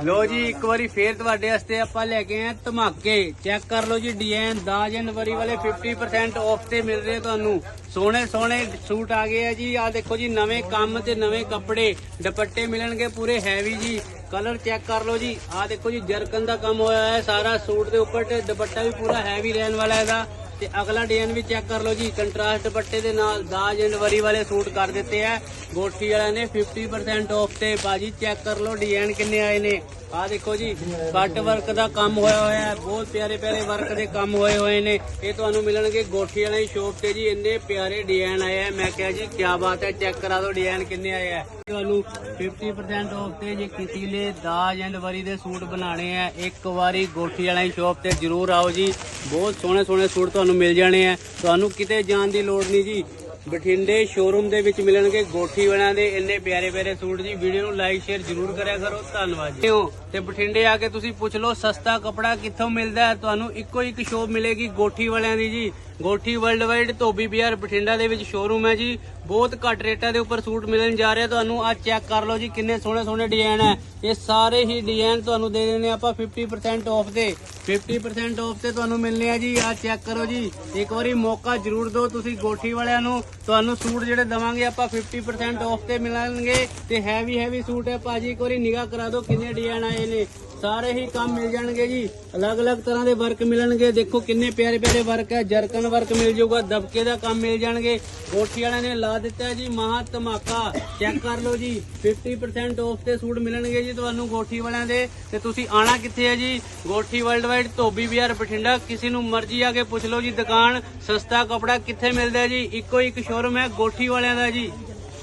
ਲੋ ਜੀ, ਇੱਕ ਵਾਰੀ ਫੇਰ ਤੁਹਾਡੇ ਵਾਸਤੇ ਆਪਾਂ ਲੈ ਕੇ ਆਏ ਧਮਾਕੇ। ਚੈੱਕ ਕਰ ਲਓ ਜੀ ਡਿਜ਼ਾਈਨ 10 ਜਨਵਰੀ ਵਾਲੇ 50% ਆਫ ਤੇ ਮਿਲ ਰਹੇ ਤੁਹਾਨੂੰ। ਸੋਹਣੇ ਸੋਹਣੇ ਸੂਟ ਆ ਗਏ ਆ ਜੀ। ਆ ਦੇਖੋ ਜੀ, ਨਵੇਂ ਕੰਮ ਤੇ ਨਵੇਂ ਕੱਪੜੇ, ਦੁਪੱਟੇ ਮਿਲਣਗੇ ਪੂਰੇ ਹੈਵੀ ਜੀ। ਕਲਰ ਚੈੱਕ ਕਰ ਲਓ ਜੀ। ਆ ਦੇਖੋ ਜੀ, ਜਰਕਨ ਦਾ ਕੰਮ ਹੋਇਆ ਹੈ ਸਾਰਾ। ਸੂਟ ਦੇ ਉੱਪਰ ਤੇ ਦੁਪੱਟਾ ਵੀ ਪੂਰਾ ਹੈਵੀ ਰਹਿਣ ਵਾਲਾ ਹੈਗਾ ਤੇ ਅਗਲਾ ਡਿਜ਼ਾਈਨ ਵੀ ਚੈੱਕ ਕਰ ਲਓ ਜੀ। ਕੰਟਰਾਸਟ ਦੁਪੱਟੇ ਦੇ ਨਾਲ 10 ਜਨਵਰੀ ਵਾਲੇ ਸੂਟ ਕਰ ਦਿੱਤੇ ਆ। ਗੋਠੀ ਵਾਲਿਆਂ ਨੇ 50% ਆਫ ਤੇ ਬਾਜੀ ਚੈੱਕ ਕਰ ਲਓ ਡਿਜ਼ਾਈਨ ਕਿੰਨੇ ਆਏ ਨੇ। ਆ ਦੇਖੋ ਜੀ ਕੱਟ ਵਰਕ ਦਾ ਕੰਮ ਹੋਇਆ ਹੋਇਆ ਹੈ। ਬਹੁਤ ਪਿਆਰੇ ਪਿਆਰੇ ਵਰਕ ਦੇ ਕੰਮ ਹੋਏ ਹੋਏ ਨੇ। ਇਹ ਤੁਹਾਨੂੰ ਮਿਲਣਗੇ ਗੋਠੀ ਵਾਲੀ ਸ਼ੋਪ ਤੇ ਜੀ। ਇੰਨੇ ਪਿਆਰੇ ਡਿਜ਼ਾਈਨ ਆਏ ਆ। ਮੈਂ ਕਿਹਾ ਜੀ ਕੀ ਬਾਤ ਹੈ ਚੈੱਕ ਕਰਾ ਦਿਓ ਡਿਜ਼ਾਈਨ ਕਿੰਨੇ ਆਏ ਆ। ਤੁਹਾਨੂੰ 50% ਆਫ ਤੇ ਜੇ ਕਿਸੇ ਲਈ 10 ਜਨਵਰੀ ਦੇ ਸੂਟ ਬਣਾਣੇ ਆ, ਇੱਕ ਵਾਰੀ ਗੋਠੀ ਵਾਲੀ ਸ਼ੋਪ ਤੇ ਜਰੂਰ ਆਓ ਜੀ। ਬਹੁਤ ਸੋਹਣੇ ਸੋਹਣੇ ਸੂਟ ਤੁਹਾਨੂੰ ਮਿਲ ਜਾਣੇ ਆ। ਤੁਹਾਨੂੰ ਕਿਤੇ ਜਾਣ ਦੀ ਲੋੜ ਨਹੀਂ ਜੀ। ਬਠਿੰਡੇ ਸ਼ੋਰੂਮ ਦੇ ਵਿੱਚ ਮਿਲਣਗੇ ਗੋਠੀ ਵਾਲਿਆਂ ਦੇ ਇੰਨੇ ਪਿਆਰੇ ਪਿਆਰੇ ਸੂਟ ਜੀ। ਵੀਡੀਓ ਨੂੰ ਲਾਈਕ ਸ਼ੇਅਰ ਜਰੂਰ ਕਰਿਆ ਕਰੋ। ਧੰਨਵਾਦ ਜੀ। ਤੇ ਬਠਿੰਡੇ ਆ ਕੇ ਤੁਸੀਂ ਪੁੱਛ ਲਓ, ਸਸਤਾ ਕਪੜਾ ਕਿੱਥੋਂ ਮਿਲਦਾ ਹੈ? ਤੁਹਾਨੂੰ ਇੱਕੋ ਇੱਕ ਸ਼ੋਪ ਮਿਲੇਗੀ ਗੋਠੀ ਵਾਲਿਆਂ ਦੀ ਜੀ। ਗੋਠੀ ਵਰਲਡ ਵਾਈਡ ਧੋਬੀ ਬਿਹਾਰ ਬਠਿੰਡਾ ਦੇ ਵਿੱਚ ਸ਼ੋਰੂਮ ਹੈ ਜੀ। ਬਹੁਤ ਘੱਟ ਰੇਟਾਂ ਦੇ ਉੱਪਰ ਸੂਟ ਮਿਲਣ ਜਾ ਰਿਹਾ। ਤੁਹਾਨੂੰ ਆ ਚੈੱਕ ਕਰ ਲਓ ਜੀ, ਕਿੰਨੇ ਸੋਹਣੇ ਸੋਹਣੇ ਡਿਜ਼ਾਈਨ ਹੈ। ਇਹ ਸਾਰੇ ਹੀ ਡਿਜ਼ਾਈਨ ਤੁਹਾਨੂੰ ਦੇ ਦੇਣੇ ਆਪਾਂ 50% ਆਫ ਤੇ। 50% ਆਫ ਤੇ ਤੁਹਾਨੂੰ ਮਿਲਨੇ ਆ ਜੀ। ਆ ਚੈੱਕ ਕਰੋ ਜੀ। ਇੱਕ ਵਾਰੀ ਮੌਕਾ ਜ਼ਰੂਰ ਦਿਓ ਤੁਸੀਂ ਗੋਠੀ ਵਾਲਿਆਂ ਨੂੰ। ਤੁਹਾਨੂੰ ਸੂਟ ਜਿਹੜੇ ਦਵਾਂਗੇ ਆਪਾਂ 50% ਆਫ ਤੇ ਮਿਲਣਗੇ। ਤੇ ਹੈਵੀ ਹੈਵੀ ਸੂਟ ਹੈ। ਭਾਜੀ, ਇੱਕ ਵਾਰੀ ਨਿਗਾਹ ਕਰਾ ਦਿਓ ਕਿੰਨੇ ਡਿਜ਼ਾਈਨ ਆਏ ਨੇ। ਸਾਰੇ ਹੀ ਕੰਮ ਮਿਲ ਜਾਣਗੇ ਜੀ। ਅਲੱਗ-ਅਲੱਗ ਤਰ੍ਹਾਂ ਦੇ ਵਰਕ ਮਿਲਣਗੇ। ਦੇਖੋ ਕਿੰਨੇ ਪਿਆਰੇ ਪਿਆਰੇ ਵਰਕ ਹੈ। ਜਰਕਨ ਵਰਕ ਮਿਲ ਜਾਊਗਾ। ਦਬਕੇ ਦਾ ਕੰਮ ਮਿਲ ਜਾਣਗੇ। ਗੋਠੀ ਵਾਲਿਆਂ ਨੇ ਲਾ ਦਿੱਤਾ ਜੀ। ਮਹਾ ਧਮਾਕਾ। ਚੈੱਕ ਕਰ ਲਓ ਜੀ। 50% ਆਫ ਤੇ ਸੂਟ ਮਿਲਣਗੇ ਜੀ ਤੁਹਾਨੂੰ ਗੋਠੀ ਵਾਲਿਆਂ ਦੇ। ਤੇ ਤੁਸੀਂ ਆਣਾ ਕਿੱਥੇ ਹੈ ਜੀ? ਗੋਠੀ ਵਰਲਡ ਵਾਈਡ ਧੋਬੀ ਬਿਹਾਰ ਬਠਿੰਡਾ। ਕਿਸੇ ਨੂੰ ਮਰਜ਼ੀ ਆ ਕੇ ਪੁੱਛ ਲਓ ਜੀ। ਦੁਕਾਨ, ਸਸਤਾ ਕਪੜਾ ਕਿੱਥੇ ਮਿਲਦਾ ਜੀ? ਇੱਕੋ ਇੱਕ ਸ਼ੋਰੂਮ ਹੈ ਗੋਠੀ ਵਾਲਿਆਂ ਦਾ ਜੀ।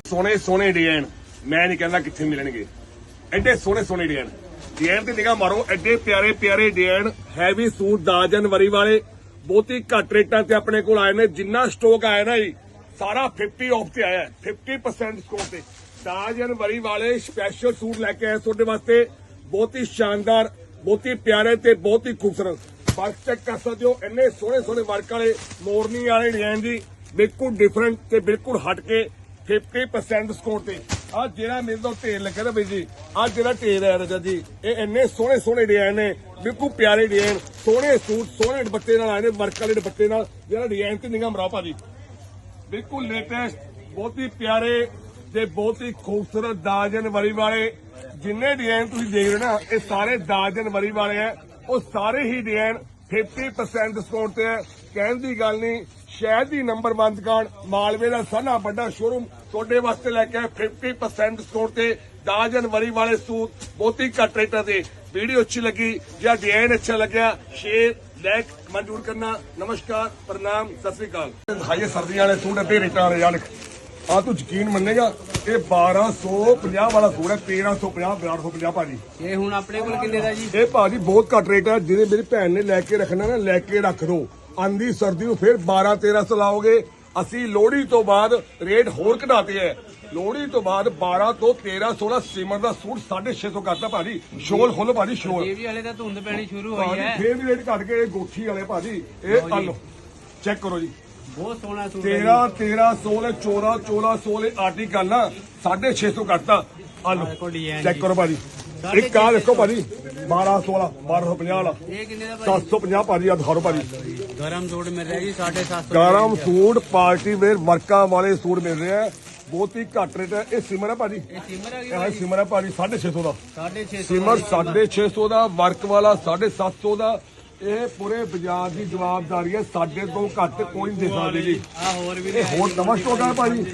ਸੋਹਣੇ ਸੋਹਣੇ ਡਿਜ਼ਾਈਨ ਮੈਂ ਨਹੀਂ ਕਹਿੰਦਾ ਕਿੱਥੇ ਮਿਲਣਗੇ। ਐਡੇ ਸੋਹਣੇ ਸੋਹਣੇ ਡਿਜ਼ਾਈਨ ਡਿਜ਼ਾਈਨ ਤੇ ਨਿਗਾਹ ਮਾਰੋ, ਐਡੇ ਪਿਆਰੇ ਪਿਆਰੇ ਡਿਜ਼ਾਈਨ ਹੈਵੀ ਸੂਟ 10 ਜਨਵਰੀ ਵਾਲੇ, ਬਹੁਤੀ ਘੱਟ ਰੇਟਾਂ ਤੇ ਆਪਣੇ ਕੋਲ ਆਏ ਨੇ, ਜਿੰਨਾ ਸਟਾਕ ਆਇਆ ਨਾ ਜੀ, ਸਾਰਾ 50 ਆਫ ਤੇ ਆਇਆ 50% ਸਟਾਕ ਤੇ। 10 ਜਨਵਰੀ ਵਾਲੇ ਸਪੈਸ਼ਲ ਸੂਟ ਲੈ ਕੇ ਆਏ ਤੁਹਾਡੇ ਵਾਸਤੇ, ਬਹੁਤ ਹੀ ਸ਼ਾਨਦਾਰ, ਬਹੁਤ ਹੀ ਪਿਆਰੇ ਤੇ ਬਹੁਤ ਹੀ ਖੂਬਸੂਰਤ। ਵਰਕ ਚੈੱਕ ਕਰ ਸਕਦੇ ਹੋ, ਇੰਨੇ ਸੋਹਣੇ ਸੋਹਣੇ ਵਰਕ ਵਾਲੇ, ਮੋਰਨੀ ਵਾਲੇ ਡਿਜ਼ਾਈਨ ਦੀ ਬਿਲਕੁਲ ਡਿਫਰੈਂਟ ਤੇ ਬਿਲਕੁਲ ਹਟ ਕੇ 50% ਸਕੋਰ ਤੇ। ਆ ਜਿਹੜਾ ਮੇਰੇ ਤੋਂ ਢੇਰ ਲੱਗਾ ਨਾ ਬਈ ਜੀ, ਆ ਜਿਹੜਾ ਢੇਰ ਹੈ ਰਜਾ ਜੀ, ਇਹ ਇੰਨੇ ਸੋਹਣੇ ਸੋਹਣੇ ਡਿਜ਼ਾਈਨ ਨੇ, ਬਿਲਕੁਲ ਪਿਆਰੇ ਡਿਜ਼ਾਈਨ ਸੋਹਣੇ ਸੂਟ, ਸੋਹਣੇ ਦੁਪੱਟੇ ਨਾਲ ਆਏ ਨੇ, ਵਰਕ ਵਾਲੇ ਦੁਪੱਟੇ ਨਾਲ, ਜਿਹੜਾ ਡਿਜ਼ਾਈਨ ਤੇ ਨਿਗਾਹ ਮਰਾਓ ਭਾਜੀ। ਬਿਲਕੁਲ ਲੇਟੈਸਟ ਬਹੁਤ ਹੀ ਪਿਆਰੇ ਤੇ ਬਹੁਤ ਹੀ ਖੂਬਸੂਰਤ 10 ਜਨਵਰੀ ਵਾਲੇ। ਜਿੰਨੇ ਡਿਜ਼ਾਈਨ ਤੁਸੀਂ ਦੇਖ ਰਹੇ ਨਾ, ਇਹ ਸਾਰੇ 10 ਜਨਵਰੀ ਵਾਲੇ ਆ ਉਹ ਸਾਰੇ ਹੀ ਡਿਜ਼ਾਈਨ 50% ਡਿਸਕਾਊਂਟ ਤੇ ਹੈ। ਕਹਿਣ ਦੀ ਗੱਲ ਨਹੀਂ ਸ਼ਹਿਰ ਦੀ ਨੰਬਰ 1 ਦੁਕਾਨ ਮਾਲਵੇ ਦਾ ਸਾਨਾ ਵੱਡਾ ਸ਼ੋਰੂਮ ਤੁਹਾਡੇ ਵਾਸਤੇ ਲੈ ਕੇ ਆਏ 50% ਡਿਸਕਾਊਂਟ ਤੇ 10 ਜਨਵਰੀ ਵਾਲੇ ਸੂਟ ਬਹੁਤ ਹੀ ਘੱਟ ਰੇਟਾਂ ਤੇ। ਵੀਡੀਓ ਅੱਛੀ ਲੱਗੀ ਜਾਂ ਡਿਜ਼ਾਈਨ ਅੱਛਾ ਲੱਗਿਆ ਸ਼ੇਅਰ ਲਾਈਕ ਮਨਜ਼ੂਰ ਕਰਨਾ। ਨਮਸਕਾਰ ਪ੍ਰਣਾਮ ਸਤਿ ਸ੍ਰੀ ਅਕਾਲ। ਦਿਖਾਈਏ ਸਰਦੀਆਂ ਵਾਲੇ ਸੂਟ ਅੱਧੇ ਰੇਟਾਂ ਵਾਲੇ ਯਾਰ ਆ ਤੂੰ ਯਕੀਨ ਮੰਨੇਗਾ ਇਹ 1250 ਵਾਲਾ ਸੂਟ ਹੈ 1350 1250 ਭਾਜੀ। ਇਹ ਹੁਣ ਆਪਣੇ ਕੋਲ ਕਿੰਨੇ ਦਾ ਜੀ? ਇਹ ਭਾਜੀ ਬਹੁਤ ਘੱਟ ਰੇਟ ਹੈ ਜਿਹਦੇ ਮੇਰੀ ਭੈਣ ਨੇ ਲੈ ਕੇ ਰੱਖਣਾ ਨਾ ਲੈ ਕੇ ਰੱਖ ਦੋ। ਆਂਦੀ ਸਰਦੀ ਨੂੰ ਫਿਰ 12 1300 ਲਾਓਗੇ ਅਸੀਂ ਲੋਹੜੀ ਤੋਂ ਬਾਅਦ ਰੇਟ ਹੋਰ ਘਟਾਤੇ ਹੈ ਲੋਹੜੀ ਤੋਂ ਬਾਅਦ 12 ਤੋਂ 1300 ਸਿਮਰ ਦਾ ਸੂਟ 650 ਕਰਤਾ ਭਾਜੀ। ਸ਼ੋਲ ਖੋਲੋ ਭਾਜੀ ਸ਼ੋਲ। ਇਹ ਵੀ ਹਲੇ ਤਾਂ ਧੁੰਦ ਪੈਣੀ ਸ਼ੁਰੂ ਹੋਈ ਹੈ ਫੇਰ ਵੀ ਰੇਟ ਘਟ ਕੇ ਗੋਠੀ ਵਾਲੇ ਭਾਜੀ। ਇਹ ਆ ਲਓ ਚੈੱਕ ਕਰੋ ਜੀ। ਬਹੁਤ ਸੋਹਣਾ ਸੂਟ ਹੈ 13 1300 ਲੈ 14 1400 ਲੈ ਆਰਟੀਕਲ ਨਾ 650 ਕਰਤਾ। ਆ ਲਓ ਚੈੱਕ ਕਰੋ ਭਾਜੀ। ਇੱਕ ਆ ਦੇਖੋ ਭਾਜੀ 1200 ਵਾਲਾ 1250 ਵਾਲਾ। ਇਹ ਕਿੰਨੇ ਦਾ ਭਾਜੀ? 750 ਭਾਜੀ ਆ ਦਿਖਾਓ ਭਾਜੀ। ਗਰਮ ਸੂਟ ਮਿਲ ਰਿਹਾ ਜੀ 750 ਗਰਮ ਸੂਟ ਪਾਰਟੀ ਵੇਅਰ ਵਰਕਾਂ ਵਾਲੇ ਸੂਟ ਮਿਲ ਰਹੇ ਬਹੁਤ ਹੀ ਘੱਟ ਰੇਟ ਹੈ ਇਹ ਸਿਮਰ ਹੈ ਭਾਜੀ। ਇਹ ਸਿਮਰ ਆ ਇਹ ਹੈ ਸਿਮਰ ਹੈ ਭਾਜੀ 650 ਦਾ। 650 ਸਿਮਰ 650 ਦਾ ਵਰਕ ਵਾਲਾ 750 ਦਾ। ਇਹ ਪੂਰੇ ਬਾਜ਼ਾਰ ਦੀ ਜਵਾਬਦਾਰੀ ਹੈ ਸਾਡੇ ਤੋਂ ਘੱਟ ਕੋਈ ਨਹੀਂ ਦੇ ਸਕਦੇ ਜੀ। ਆ ਹੋਰ ਵੀ ਇਹ ਹੋਰ ਨਵਾਂ ਸਟਾਕ ਹੈ ਭਾਜੀ।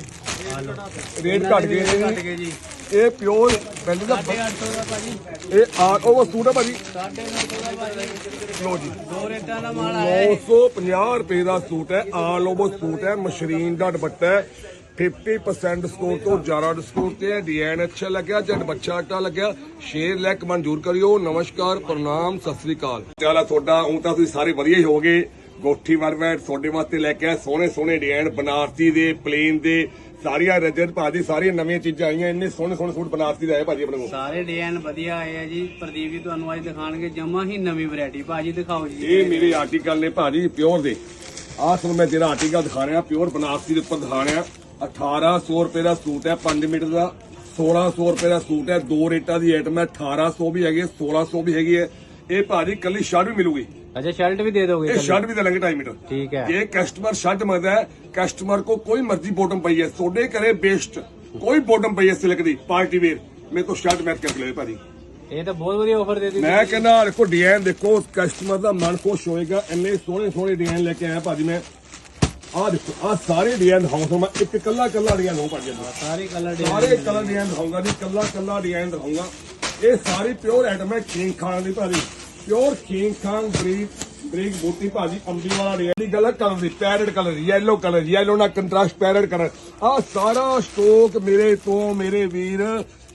ਰੇਟ ਘਟ। ਗਏ ਜੀ। ਇਹ ਪਿਓਰ ਪਹਿਲੇ ਦਾ 850 ਦਾ ਭਾਜੀ। ਇਹ ਆਰ ਓਵਰ ਸੂਟ ਹੈ ਭਾਜੀ। 950 ਦਾ ਭਾਜੀ। ਲੋ ਜੀ। ਦੋ ਰੇਟਾਂ ਦਾ ਮਾਲ ਆਇਆ ਹੈ 950 ਰੁਪਏ ਦਾ ਸੂਟ ਹੈ। ਆਲ ਓਵਰ ਸੂਟ ਹੈ। ਮਸ਼ਰੀਨ ਦਾ ਦੁਪੱਟਾ ਹੈ। 50% ਡਿਸਕਾਊਂਟ ਤੋਂ ਜ਼ਿਆਦਾ ਡਿਸਕਾਊਂਟ ਤੇ ਹੈ। ਡਿਜ਼ਾਈਨ ਅੱਛਾ ਲੱਗਿਆ ਜਦ ਬੱਚਾ ਅੱਟਾ ਲੱਗਿਆ। ਸ਼ੇਅਰ ਲੈਕ ਮਨਜ਼ੂਰ ਕਰਿਓ। ਨਮਸਕਾਰ ਪ੍ਰਣਾਮ ਸਤਿ ਸ੍ਰੀ ਅਕਾਲ। ਚਾਲਾ ਤੁਹਾਡਾ ਹੁਣ ਤਾਂ ਤੁਸੀਂ ਸਾਰੇ ਵਧੀਆ ਹੀ ਹੋਗੇ ਗੋਠੀ ਵਰਵੈਟ ਤੁਹਾਡੇ ਵਾਸਤੇ ਲੈ ਕੇ ਆਏ ਸੋਹਣੇ ਸੋਹਣੇ ਡਿਜ਼ਾਈਨ ਬਨਾਰਸੀ ਦੇ ਪਲੇਨ ਦੇ। ਸਾਰੀਆਂ ਰਜਤ ਭਾਜੀ ਸਾਰੀਆਂ ਨਵੀਆਂ ਚੀਜ਼ਾਂ ਆਈਆਂ ਇੰਨੇ ਸੋਹਣੇ ਸੋਹਣੇ ਸੂਟ ਬਨਾਰਸੀ ਦੇ ਆਏ ਭਾਜੀ ਆਪਣੇ ਕੋਲ। ਸਾਰੇ ਡਿਜ਼ਾਈਨ ਵਧੀਆ ਆਏ ਆ ਜੀ। ਪ੍ਰਦੀਪ ਜੀ ਤੁਹਾਨੂੰ ਅੱਜ ਦਿਖਾਣਗੇ ਜਮਾ ਹੀ ਨਵੀਂ ਵੈਰਾਈਟੀ ਭਾਜੀ ਦਿਖਾਓ ਜੀ। ਇਹ ਮੇਰੇ ਆਰਟੀਕਲ ਨੇ ਭਾਜੀ ਪਿਓਰ ਦੇ। ਆਹ ਤੁਹਾਨੂੰ ਮੈਂ ਜਿਹੜਾ ਆਰਟੀਕਲ ਦਿਖਾ ਰਿਹਾ ਪਿਓਰ ਬਨਾਰਸੀ ਦੇ ਉੱਪਰ ਦਿਖਾ ਰਿਹਾ। 1800 ਰੁਪਏ ਦਾ ਸੂਟ ਹੈ 5 ਮੀਟਰ ਦਾ। 1600 ਰੁਪਏ ਦਾ ਸੂਟ ਹੈ ਦੋ ਰੇਟਾਂ ਦੀ ਆਈਟਮ ਹੈ 1800 ਵੀ ਹੈਗੀ ਹੈ 1600 ਵੀ ਹੈਗੀ ਹੈ। ਇਹ ਭਾਜੀ ਕੱਲੀ ਸ਼ਰਟ ਵੀ ਮਿਲੂਗੀ। ਅੱਛਾ ਸ਼ਰਟ ਵੀ ਦੇ ਦੋਗੇ ਇਹ ਸ਼ਰਟ ਵੀ ਦੇ ਲਾਂਗੇ 2.5 ਮੀਟਰ ਠੀਕ ਹੈ ये कस्टमर शर्ट मत है कस्टमर को कोई मर्जी बॉटम पई है सोडे करे बेस्ट कोई बॉटम पई है सिल्क दी पार्टी वेयर मेरे तो शर्ट मैच करके ले भाजी ਇਹ ਤਾਂ ਬਹੁਤ ਵਧੀਆ ਆਫਰ ਦੇ ਦਿੱਤੀ ਮੈਂ ਕਹਿੰਦਾ ਦੇਖੋ ਡਿਜ਼ਾਈਨ ਦੇਖੋ ਕਸਟਮਰ ਦਾ ਮਨ ਖੁਸ਼ ਹੋਏਗਾ ਇੰਨੇ ਸੋਹਣੇ ਸੋਹਣੇ ਡਿਜ਼ਾਈਨ ਲੈ ਕੇ ਆਇਆ ਭਾਜੀ ਮੈਂ ਆਹ ਦੇਖੋ ਆਹ ਸਾਰੇ ਡਿਜ਼ਾਈਨ ਦਿਖਾਉਂ ਤੁਹਾਨੂੰ ਮੈਂ ਇੱਕ ਕੱਲਾ ਕੱਲਾ ਡਿਜ਼ਾਈਨ ਹੋ ਭਾਜੀ ਅੰਦਰ ਸਾਰੇ ਕਲਰ ਸਾਰੇ ਕਲਰ ਡਿਜ਼ਾਈਨ ਦਿਖਾਉਂਗਾ ਜੀ ਕੱਲਾ ਕੱਲਾ ਡਿਜ਼ਾਈਨ ਦਿਖਾਉਂਗਾ ਇਹ ਸਾਰੀ ਪਿਓਰ ਆਈਟਮ ਹੈ ਕਿੰਗ ਖਾਨ ਦੀ ਭਾਜੀ ਪਿਓਰ ਕਿੰਗ ਖਾਨ ਬਰੀਕ ਬਰੀਕ ਬੂਟੀ ਭਾਜੀ ਅੰਬੀ ਵਾਲਾ ਡਿਜ਼ਾਈਨ ਦੀ ਗੱਲ ਕਲਰ ਦੀ parrot colour yellow colour yellow ਨਾਲ ਕੰਟਰਾਸਟ ਪੈਰਟ ਕਲਰ ਆ ਸਾਰਾ ਸਟੋਕ ਮੇਰੇ ਤੋਂ ਮੇਰੇ ਵੀਰ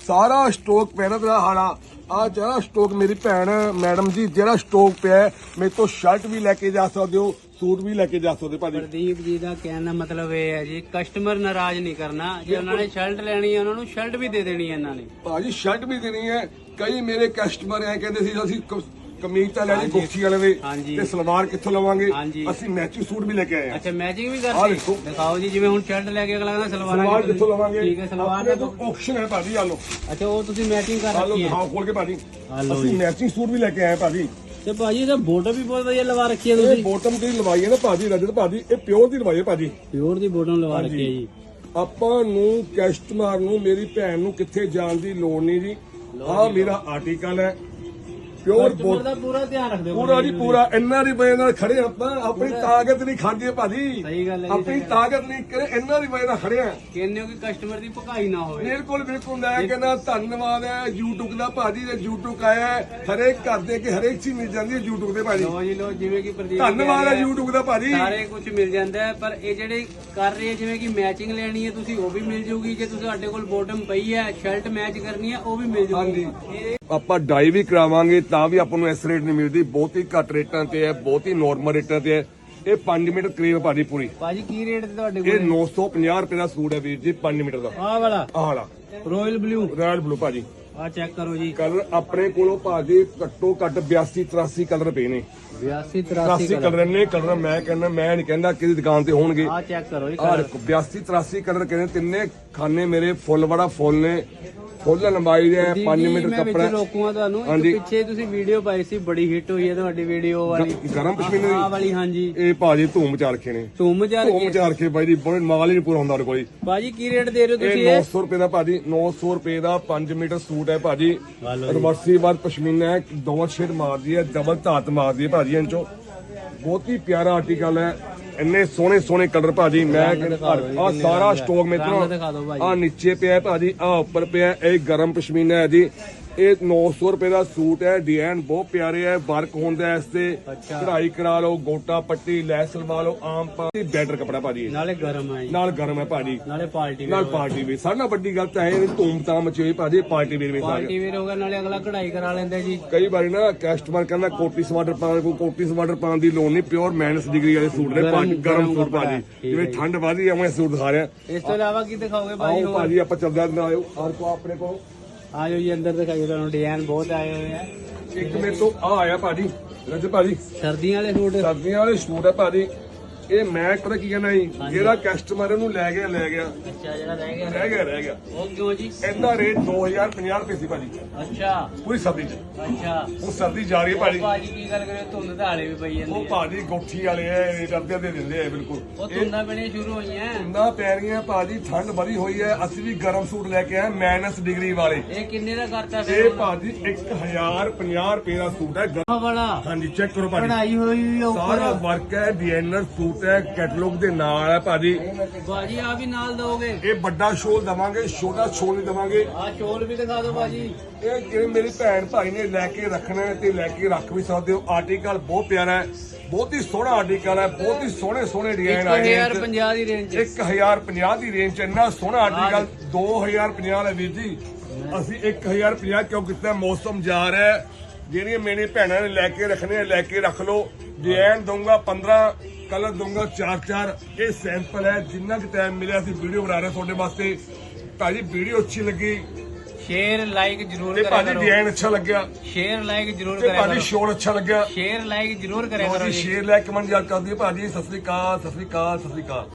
ਸਾਰਾ ਸਟੋਕ ਪੈਰਟ ਦਾ ਹਾਲਾ ਆ ਜਿਹੜਾ ਸਟੋਕ ਮੇਰੀ ਭੈਣ ਮੈਡਮ ਜੀ ਜਿਹੜਾ ਸਟੋਕ ਪਿਆ ਮੇਰੇ ਤੋਂ ਸ਼ਰਟ ਵੀ ਲੈ ਕੇ ਜਾ ਸਕਦੇ ਹੋ ਸੂਟ ਵੀ ਲੈ ਕੇ ਜਾ ਸਕਦੇ ਭਾਜੀ। ਪ੍ਰਦੀਪ ਜੀ ਦਾ ਕਹਿਣ ਦਾ ਮਤਲਬ ਇਹ ਹੈ ਜੀ ਕਸਟਮਰ ਨਾਰਾਜ਼ ਨਹੀਂ ਕਰਨਾ। ਜੇ ਉਹਨਾਂ ਨੇ ਸ਼ਰਟ ਲੈਣੀ ਹੈ ਉਹਨਾਂ ਨੂੰ ਸ਼ਰਟ ਵੀ ਦੇ ਦੇਣੀ ਹੈ ਇਹਨਾਂ ਨੇ। ਭਾਜੀ ਸ਼ਰਟ ਵੀ ਦੇਣੀ ਹੈ। ਕਈ ਮੇਰੇ ਕਸਟਮਰ ਐ ਕਹਿੰਦੇ ਸੀ ਅਸੀਂ ਕਮੀਜ਼ ਤਾਂ ਲੈਣੀ ਕੋਠੀ ਵਾਲੇ ਦੇ। ਹਾਂਜੀ। ਤੇ ਸਲਵਾਰ ਕਿੱਥੋਂ ਲਵਾਂਗੇ? ਹਾਂਜੀ। ਅਸੀਂ ਮੈਚਿੰਗ ਸੂਟ ਵੀ ਲੈ ਕੇ ਆਏ ਅੱਛਾ ਮੈਚਿੰਗ ਵੀ ਆਹ ਕਰਦੀ ਦੇਖੋ। ਦਿਖਾਓ ਜੀ ਜਿਵੇਂ ਹੁਣ ਸ਼ਰਟ ਲੈ ਕੇ ਅਗਲਾ ਕਹਿੰਦਾ ਸਲਵਾਰ ਸਲਵਾਰ ਕਿੱਥੋਂ ਲਵਾਂਗੇ? ਠੀਕ ਹੈ ਸਲਵਾਰ ਆਪਣੇ ਦਾ ਕੋਲ ਆਪਸ਼ਨ ਹੈ ਭਾਜੀ ਆ ਲਓ। ਅੱਛਾ ਉਹ ਤੁਸੀਂ ਮੈਚਿੰਗ ਕਰ ਆ ਲਓ ਰੱਖੀ ਹੈ। ਦਿਖਾਓ ਖੋਲ ਕੇ ਭਾਜੀ। ਆ ਲਓ ਅਸੀਂ ਜੀ। ਮੈਚਿੰਗ ਸੂਟ ਵੀ ਲੈ ਕੇ ਆਏ ਭਾਜੀ। ਤੇ ਭਾਜੀ ਇਹਦਾ ਬੋਟਮ ਵੀ ਬਹੁਤ ਵਧੀਆ ਲਵਾ ਰੱਖੀ ਹੈ ਇਹ ਤੁਸੀਂ। ਬੋਟਮ ਦੀ ਲਵਾਈ ਹੈ ਨਾ ਭਾਜੀ ਰਜਤ ਭਾਜੀ ਇਹ ਪਿਓਰ ਦੀ ਲਵਾਈ ਹੈ ਭਾਜੀ। ਪਿਓਰ ਦੀ ਬੋਟਮ ਲਵਾ ਰੱਖੀ ਹੈ ਜੀ। ਆਪਾਂ ਨੂੰ ਕਸਟਮਰ ਨੂੰ ਮੇਰੀ ਭੈਣ ਨੂੰ ਕਿੱਥੇ ਜਾਣ ਦੀ ਲੋੜ ਨਹੀਂ ਜੀ। ਆ ਮੇਰਾ ਆਰਟੀਕਲ ਹੈ। ਪਿਓਰ ਬੋਟ ਦਾ ਪੂਰਾ ਧਿਆਨ ਰੱਖਦੇ ਹੋ ਪੂਰਾ ਜੀ ਪੂਰਾ ਇੰਨਾ ਦੀ ਵਜ੍ਹਾ ਨਾਲ ਖੜੇ ਆਪਾਂ ਆਪਣੀ ਤਾਕਤ ਨਹੀਂ ਖਾਂਦੇ ਭਾਜੀ। ਸਹੀ ਗੱਲ ਹੈ ਆਪਣੀ। ਤਾਕਤ ਨਹੀਂ ਕਰੇ ਇੰਨਾ ਦੀ ਵਜ੍ਹਾ ਨਾਲ ਖੜੇ ਆ। ਕਹਿੰਦੇ ਹੋ ਕਿ ਕਸਟਮਰ ਦੀ ਭਕਾਈ ਨਾ ਹੋਵੇ। ਬਿਲਕੁਲ ਬਿਲਕੁਲ ਮੈਂ ਕਹਿੰਦਾ ਧੰਨਵਾਦ ਹੈ YouTube ਦਾ ਭਾਜੀ ਜੇ YouTube ਆਇਆ ਹਰੇਕ ਘਰ ਦੇ ਕੇ ਹਰੇਕ ਚੀਜ਼ ਮਿਲ ਜਾਂਦੀ ਹੈ YouTube ਤੇ ਭਾਜੀ। ਲੋ ਜੀ ਲੋ ਜਿਵੇਂ ਕਿ ਪ੍ਰਦੀਪ ਧੰਨਵਾਦ ਹੈ YouTube ਦਾ ਭਾਜੀ। ਸਾਰੇ ਕੁਝ ਮਿਲ ਜਾਂਦਾ ਹੈ ਪਰ ਇਹ ਜਿਹੜੇ ਕਰ ਰਹੇ ਜਿਵੇਂ ਕਿ ਮੈਚਿੰਗ ਲੈਣੀ ਹੈ ਤੁਸੀਂ ਉਹ ਵੀ ਮਿਲ ਜੂਗੀ ਜੇ ਤੁਸੀਂ ਤੁਹਾਡੇ ਕੋਲ ਬੋਟਮ ਪਈ ਹੈ ਸ਼ਰਟ ਮੈਚ ਕਰਨੀ ਹੈ ਉਹ ਵੀ ਮਿਲ ਜੂਗੀ ਇਹ ਆਪਾਂ ਡਾਈ ਵੀ ਕਰਾਵਾਂਗੇ ਤਾਂ ਵੀ ਆਪਾਂ ਨੂੰ ਇਸ ਰੇਟ ਨਹੀਂ ਮਿਲਦੀ। ਬਹੁਤ ਹੀ ਘੱਟ ਰੇਟਾਂ ਤੇ ਹੈ ਬਹੁਤ ਹੀ ਨਾਰਮਲ ਰੇਟਾਂ ਤੇ ਹੈ। ਇਹ 5 ਮੀਟਰ ਕਰੀਬ ਹੈ ਭਾਜੀ ਪੂਰੀ। ਭਾਜੀ ਕੀ ਰੇਟ ਤੇ ਤੁਹਾਡੇ ਇਹ ਕੋਲ? 950 ਰੁਪਏ ਦਾ ਸੂਟ ਹੈ ਵੀਰ ਜੀ 5 ਮੀਟਰ ਦਾ। ਆਹ ਵਾਲਾ? ਆਹ ਵਾਲਾ। ਰਾਇਲ ਬਲੂ ਰੈਡ ਬਲੂ ਭਾਜੀ। ਆਹ ਚੈੱਕ ਕਰੋ ਜੀ। ਕਲਰ ਆਪਣੇ ਕੋਲੋਂ ਭਾਜੀ ਘੱਟੋ ਘੱਟ 82 83 ਕਲਰ ਪਏ ਨੇ। 82 83 83 ਕਲਰ ਨੇ ਕਲਰ ਮੈਂ ਕਹਿੰਦਾ ਮੈਂ ਨਹੀਂ ਕਹਿੰਦਾ ਕਿਹਦੀ ਦੁਕਾਨ ਤੇ ਹੋਣਗੇ। ਆਹ ਚੈੱਕ ਕਰੋ ਜੀ ਦੇਖੋ 82 83 ਕਲਰ ਕਹਿੰਦੇ ਤਿੰਨੇ ਖਾਨੇ ਮੇਰੇ ਫੁੱਲ ਬੜਾ ਫੁੱਲ ਨੇ। ਫੁੱਲ ਲੰਬਾਈ ਦੇ 5 ਮੀਟਰ ਕੱਪੜਾ। ਰੋਕੂਗਾ ਤੁਹਾਨੂੰ। ਇੱਕ। ਪਿੱਛੇ ਤੁਸੀਂ ਵੀਡੀਓ ਪਾਈ ਸੀ ਬੜੀ ਹਿੱਟ ਹੋਈ ਹੈ ਤੁਹਾਡੀ ਵੀਡੀਓ ਵਾਲੀ। ਗਰਮ ਪਸ਼ਮੀਨੇ ਦੀ? ਵਾਲੀ ਹਾਂਜੀ। ਇਹ ਭਾਜੀ ਧੂਮ ਚਾ ਰੱਖੇ ਨੇ। ਧੂਮ ਜਾ ਧੂਮ ਚਾ ਰੱਖੇ ਭਾਈ ਦੀ ਬੜੇ ਮਾਲ ਹੀ ਨਹੀਂ ਪੂਰਾ ਹੁੰਦਾ ਉਹਦੇ ਕੋਲ ਭਾਜੀ ਕੀ ਰੇਟ ਦੇ ਰਹੇ ਹੋ ਤੁਸੀਂ ਇਹ 900 ਰੁਪਏ ਦਾ ਭਾਜੀ 900 ਰੁਪਏ ਦਾ 5 ਮੀਟਰ ਸੂਟ ਹੈ ਭਾਜੀ। ਆ। ਰਿਵਰਸੀ ਵਾਰ ਪਸ਼ਮੀਨਾ ਹੈ ਡਬਲ ਸ਼ੇਡ ਮਾਰਦੀ ਹੈ ਡਬਲ ਧਾਤ ਮਾਰਦੀ ਹੈ ਭਾਜੀ ਇਹਨਾਂ ਚੋਂ। ਬਹੁਤ ਹੀ ਪਿਆਰਾ ਆਰਟੀਕਲ ਹੈ। ਇੰਨੇ ਸੋਹਣੇ ਸੋਹਣੇ ਕਲਰ ਭਾਜੀ ਮੈਂ ਆ ਸਾਰਾ। ਸਟਾਕ ਮੇਰੇ ਭਾਜੀ। ਆ ਨੀਚੇ ਪਿਆ ਭਾਜੀ ਆ ਉੱਪਰ ਪਿਆ ਇਹ ਗਰਮ ਪਸ਼ਮੀਨਾ ਹੈ ਜੀ ਇਹ 900 ਰੁਪਏ ਦਾ ਸੂਟ ਹੈ ਡਿਜ਼ਾਈਨ ਬਹੁਤ ਪਿਆਰੇ ਹੈ ਵਰਕ ਹੁੰਦਾ ਹੈ ਇਸ ਤੇ। ਕਢਾਈ ਕਰਾ ਲਓ ਗੋਟਾ ਪੱਟੀ ਲੈਸ ਲਵਾ ਲਓ ਆਮ ਪਾ ਬੈਟਰ ਕਪੜਾ ਭਾਜੀ। ਨਾਲੇ ਗਰਮ ਹੈ ਨਾਲ ਗਰਮ ਹੈ ਭਾਜੀ। ਨਾਲੇ ਪਾਰਟੀ ਨਾਲ ਪਾਰਟੀ ਵੀ ਸਾਡਾ ਵੱਡੀ ਗੱਲ ਤਾਂ ਇਹ ਧੂਮ ਤਾਮ ਚ ਹੋਈ ਭਾਜੀ ਪਾਰਟੀ ਵੀਰ ਵੀ ਪਾਰਟੀ ਵੇਅਰ ਹੋਗਾ ਨਾਲੇ ਅਗਲਾ ਕਢਾਈ ਕਰਾ ਲੈਂਦਾ ਜੀ। ਕਈ ਵਾਰੀ ਨਾ ਕਸਟਮਰ ਕਹਿੰਦਾ ਕੋਟੀ ਸਵਾਟਰ ਪਾਉਣ ਕੋਈ ਕੋਟੀ ਸਵਾਟਰ ਪਾਉਣ ਦੀ ਲੋੜ ਨਹੀਂ ਪਿਓਰ ਮਾਈਨਸ ਡਿਗਰੀ ਵਾਲੇ ਸੂਟ ਨੇ ਭਾਜੀ ਗਰਮ ਸੂਟ ਭਾਜੀ। ਹੈ। ਜਿਵੇਂ ਹੈ। ਠੰਡ ਵਧੀ ਆ ਮੈਂ ਸੂਟ ਦਿਖਾ ਰਿਹਾ। ਇਸ ਤੋਂ ਇਲਾਵਾ ਕੀ ਦਿਖਾਓਗੇ ਭਾਜੀ ਭਾਜੀ ਆਪਾਂ ਚੱਲਦਾ ਆਇਓ ਹਰ ਕੋ ਆਪਣੇ ਕੋ ਆਜੋ ਜੀ ਅੰਦਰ ਦਿਖਾਈਏ ਤੁਹਾਨੂੰ ਡਿਜ਼ਾਈਨ ਬਹੁਤ ਆਏ ਹੋਏ ਆ। ਇੱਕ ਮੇਰੇ ਤੋਂ ਆ ਆਇਆ ਭਾਜੀ ਰਜ ਭਾਜੀ। ਸਰਦੀਆਂ ਵਾਲੇ ਸੂਟ। ਸਰਦੀਆਂ ਵਾਲੇ ਸੂਟ ਹੈ ਭਾਜੀ। ਇਹ ਮੈਂ ਪਤਾ ਕੀ ਕਹਿੰਦਾ ਜੀ? ਜਿਹੜਾ ਕਸਟਮਰ ਇਹਨੂੰ ਲੈ ਗਿਆ ਲੈ ਗਿਆ। ਅੱਛਾ ਜਿਹੜਾ ਰਹਿ ਗਿਆ। ਰਹਿ ਗਿਆ ਰਹਿ ਗਿਆ। ਉਹ ਕਿਉਂ ਜੀ? ਇਹਦਾ ਰੇਟ 2050 ਰੁਪਏ ਸੀ ਭਾਜੀ। ਅੱਛਾ। ਪੂਰੀ ਸਰਦੀ ਚ। ਅੱਛਾ। ਹੁਣ ਸਰਦੀ ਜਾ ਰਹੀ ਹੈ ਭਾਜੀ। ਭਾਜੀ ਕੀ ਗੱਲ ਕਰੇ? ਧੁੰਦ ਧਾਲੇ ਵੀ ਪਈ ਜਾਂਦੀ ਉਹ ਭਾਜੀ ਗੋਠੀ ਵਾਲੇ ਐ ਰੇਟ ਅੱਧੇ ਅੱਧੇ ਦਿੰਦੇ ਆ ਬਿਲਕੁਲ। ਉਹ ਧੁੰਦਾਂ ਪੈਣੀਆਂ ਸ਼ੁਰੂ ਹੋਈਆਂ। ਨਾ ਪੈ ਰਹੀਆਂ ਭਾਜੀ ਠੰਡ ਵਧੀ ਹੋਈ ਹੈ ਅਸੀਂ ਵੀ ਗਰਮ ਸੂਟ ਲੈ ਕੇ ਆਏ ਮਾਈਨਸ ਡਿਗਰੀ ਵਾਲੇ। ਇਹ ਕਿੰਨੇ ਦਾ ਕਰਤਾ ਇਹ ਫਿਰ ਭਾਜੀ 1050 ਰੁਪਏ ਦਾ ਸੂਟ ਹੈ ਵਾਲਾ। ਹਾਂਜੀ ਚੈੱਕ ਕਰੋ ਭਾਜੀ। ਕਢਾਈ ਹੋਈ ਸਾਰਾ ਵਰਕ ਹੈ ਡਿਜ਼ਾਈਨਰ ਸੂਟ ਹੈ ਕੈਟਲੌਗ ਦੇ ਨਾਲ ਹੈ ਭਾਜੀ। ਭਾਜੀ ਆ ਵੀ ਨਾਲ ਦੋਗੇ ਇਹ ਵੱਡਾ ਸ਼ੋਲ ਦਵਾਂਗੇ ਛੋਟਾ ਸ਼ੋਲ ਨਹੀਂ ਦਵਾਂਗੇ। ਆ ਸ਼ੋਲ ਵੀ ਦਿਖਾ ਦਿਓ ਭਾਜੀ ਇਹ ਜਿਹੜੇ ਮੇਰੀ ਭੈਣ ਭਾਈ ਨੇ ਲੈ ਕੇ ਰੱਖਣਾ ਹੈ ਤੇ ਲੈ ਕੇ ਰੱਖ ਵੀ ਸਕਦੇ ਹੋ। ਆਰਟੀਕਲ ਬਹੁਤ ਪਿਆਰਾ ਹੈ ਬਹੁਤ ਹੀ ਸੋਹਣਾ ਆਰਟੀਕਲ ਹੈ ਬਹੁਤ ਹੀ ਸੋਹਣੇ ਸੋਹਣੇ ਡਿਜ਼ਾਈਨ ਆਏ ਨੇ ਇਹਦੇ 'ਚ। 1050 ਦੀ ਰੇਂਜ 1050 ਦੀ ਰੇਂਜ ਚ ਇੰਨਾ ਸੋਹਣਾ ਆਰਟੀਕਲ 2050 ਹੈ ਵੀਰ ਜੀ। ਅਸੀਂ 1050 ਕਿਉਂ ਕੀਤਾ? ਮੌਸਮ ਜਾ ਰਿਹਾ ਹੈ। ਜਿਹੜੀਆਂ ਮੇਰੇ ਭੈਣਾਂ ਨੇ ਲੈ ਕੇ ਰੱਖਣੇ ਆ, ਲੈ ਕੇ ਰੱਖ ਲਓ। ਡਿਜ਼ਾਈਨ ਦਊਂਗਾ 15 ਕਲਰ ਦਊਂਗਾ 4-4 ਇਹ ਸੈਂਪਲ ਹੈ ਜਿੰਨਾ ਕਿ ਟਾਈਮ ਮਿਲਿਆ ਅਸੀਂ ਵੀਡੀਓ ਬਣਾ ਰਹੇ ਤੁਹਾਡੇ ਵਾਸਤੇ। ਭਾਜੀ ਵੀਡੀਓ ਅੱਛੀ ਲੱਗੀ। ਸ਼ੇਅਰ ਲਾਈਕ ਜਰੂਰ ਤੇ ਕਰਿਆ ਭਾਜੀ ਕਰੋ। ਡਿਜ਼ਾਈਨ ਅੱਛਾ ਲੱਗਿਆ। ਸ਼ੇਅਰ ਲਾਈਕ ਜਰੂਰ ਤੇ ਕਰਿਆ ਭਾਜੀ ਕਰੋ। ਸ਼ੋਰ ਅੱਛਾ ਲੱਗਿਆ। ਸ਼ੇਅਰ ਲਾਈਕ ਜਰੂਰ ਕਰਿਆ ਕਰੋ ਭਾਜੀ ਜੀ। ਸ਼ੇਅਰ ਲੈ ਕਮੈਂਟ ਯਾਦ ਕਰਦੀ ਹੈ। ਭਾਜੀ ਸਤਿ ਸ੍ਰੀ ਅਕਾਲ ਸਤਿ ਸ੍ਰੀ ਅਕਾਲ ਸਤਿ ਸ੍ਰੀ ਅਕਾਲ।